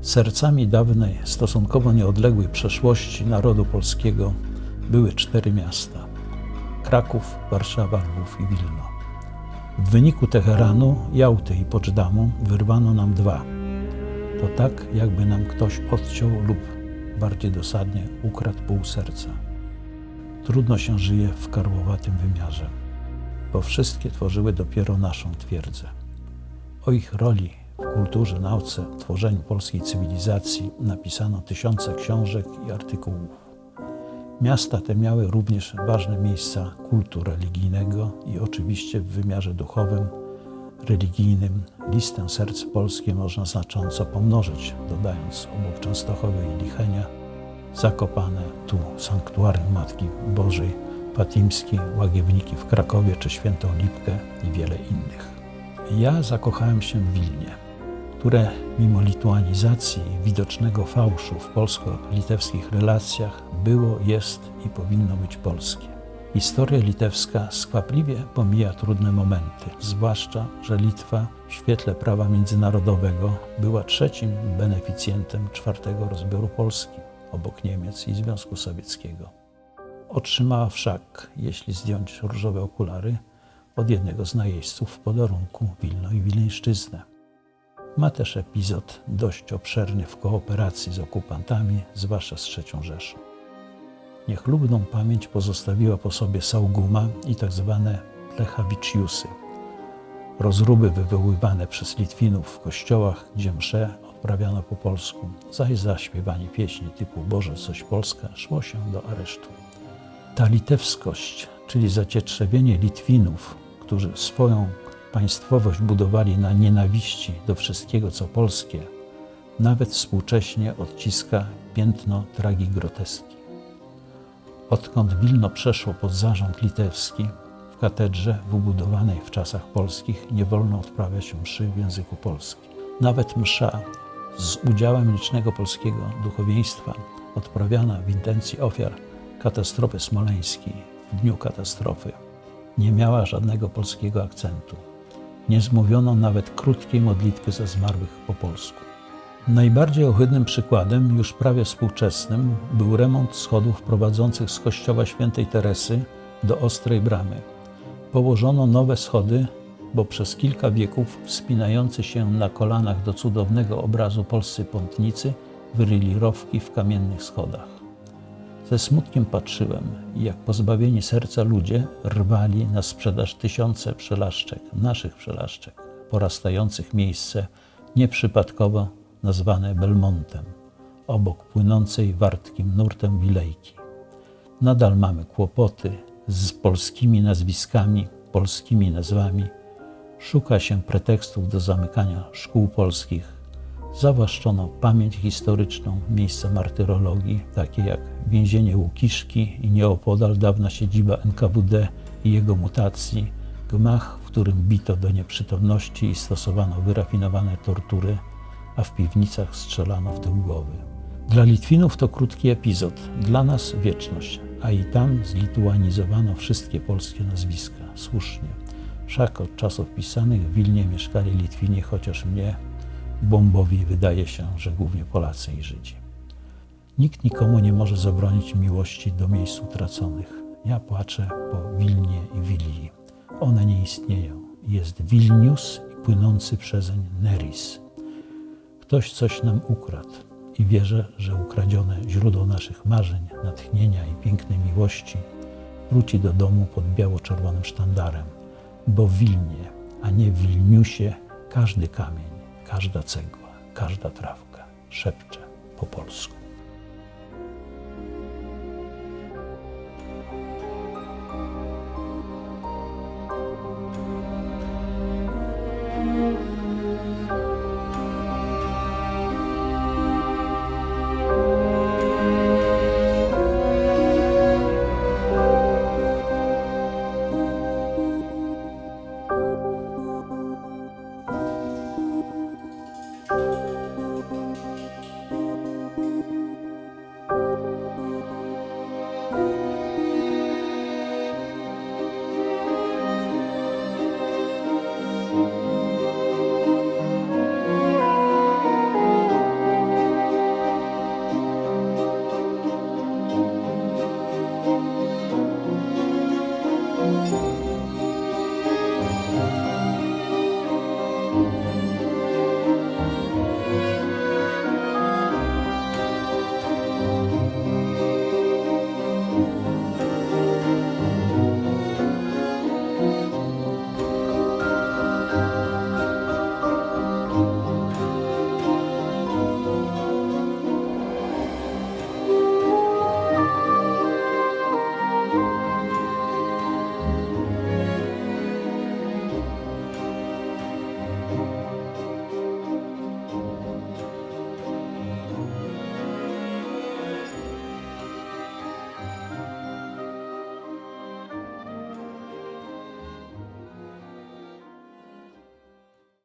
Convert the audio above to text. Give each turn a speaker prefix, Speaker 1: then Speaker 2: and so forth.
Speaker 1: Sercami dawnej, stosunkowo nieodległej przeszłości narodu polskiego były cztery miasta: Kraków, Warszawa, Lwów i Wilno. W wyniku Teheranu, Jałty i Poczdamу wyrwano nam dwa. To tak, jakby nam ktoś odciął lub bardziej dosadnie ukradł pół serca. Trudno się żyje w karłowatym wymiarze, bo wszystkie tworzyły dopiero naszą twierdzę. O ich roli kulturze, nauce, tworzeniu polskiej cywilizacji napisano tysiące książek i artykułów. Miasta te miały również ważne miejsca kultu religijnego i oczywiście w wymiarze duchowym, religijnym listę serc polskie można znacząco pomnożyć, dodając obok Częstochowy i Lichenia Zakopane, tu sanktuarium Matki Bożej, Fatimskie, Łagiewniki w Krakowie czy Świętą Lipkę i wiele innych. Ja zakochałem się w Wilnie, które mimo lituanizacji i widocznego fałszu w polsko-litewskich relacjach było, jest i powinno być polskie. Historia litewska skwapliwie pomija trudne momenty, zwłaszcza, że Litwa w świetle prawa międzynarodowego była trzecim beneficjentem czwartego rozbioru Polski obok Niemiec i Związku Sowieckiego. Otrzymała wszak, jeśli zdjąć różowe okulary, od jednego z najeźdźców w podarunku Wilno i Wileńszczyznę. Ma też epizod dość obszerny w kooperacji z okupantami, zwłaszcza z III Rzeszą. Niechlubną pamięć pozostawiła po sobie Sauguma i tzw. Plechawicziusy. Rozruby wywoływane przez Litwinów w kościołach, gdzie msze odprawiano po polsku, zaś za śpiewanie pieśni typu Boże coś Polska szło się do aresztu. Ta litewskość, czyli zacietrzewienie Litwinów, którzy swoją państwowość budowali na nienawiści do wszystkiego, co polskie, nawet współcześnie odciska piętno tragi groteski. Odkąd Wilno przeszło pod zarząd litewski, w katedrze wybudowanej w czasach polskich nie wolno odprawiać mszy w języku polskim. Nawet msza z udziałem licznego polskiego duchowieństwa odprawiana w intencji ofiar katastrofy smoleńskiej w dniu katastrofy nie miała żadnego polskiego akcentu. Nie zmówiono nawet krótkiej modlitwy za zmarłych po polsku. Najbardziej ohydnym przykładem, już prawie współczesnym, był remont schodów prowadzących z kościoła świętej Teresy do Ostrej Bramy. Położono nowe schody, bo przez kilka wieków wspinający się na kolanach do cudownego obrazu polscy pątnicy wyryli rowki w kamiennych schodach. Ze smutkiem patrzyłem, jak pozbawieni serca ludzie rwali na sprzedaż tysiące przelaszczek, naszych przelaszczek, porastających miejsce nieprzypadkowo nazwane Belmontem, obok płynącej wartkim nurtem Wilejki. Nadal mamy kłopoty z polskimi nazwiskami, polskimi nazwami. Szuka się pretekstów do zamykania szkół polskich. Zawłaszczono pamięć historyczną, miejsca martyrologii, takie jak więzienie Łukiszki i nieopodal dawna siedziba NKWD i jego mutacji, gmach, w którym bito do nieprzytomności i stosowano wyrafinowane tortury, a w piwnicach strzelano w tył głowy. Dla Litwinów to krótki epizod, dla nas wieczność, a i tam zlituanizowano wszystkie polskie nazwiska. Słusznie. Wszak od czasów pisanych w Wilnie mieszkali Litwini, chociaż mnie, bombowi, wydaje się, że głównie Polacy i Żydzi. Nikt nikomu nie może zabronić miłości do miejsc utraconych. Ja płaczę po Wilnie i Wilii. One nie istnieją. Jest Wilnius i płynący przezeń Neris. Ktoś coś nam ukradł i wierzę, że ukradzione źródło naszych marzeń, natchnienia i pięknej miłości wróci do domu pod biało-czerwonym sztandarem, bo w Wilnie, a nie w Wilniusie, każdy kamień, każda cegła, każda trawka szepcze po polsku. thank you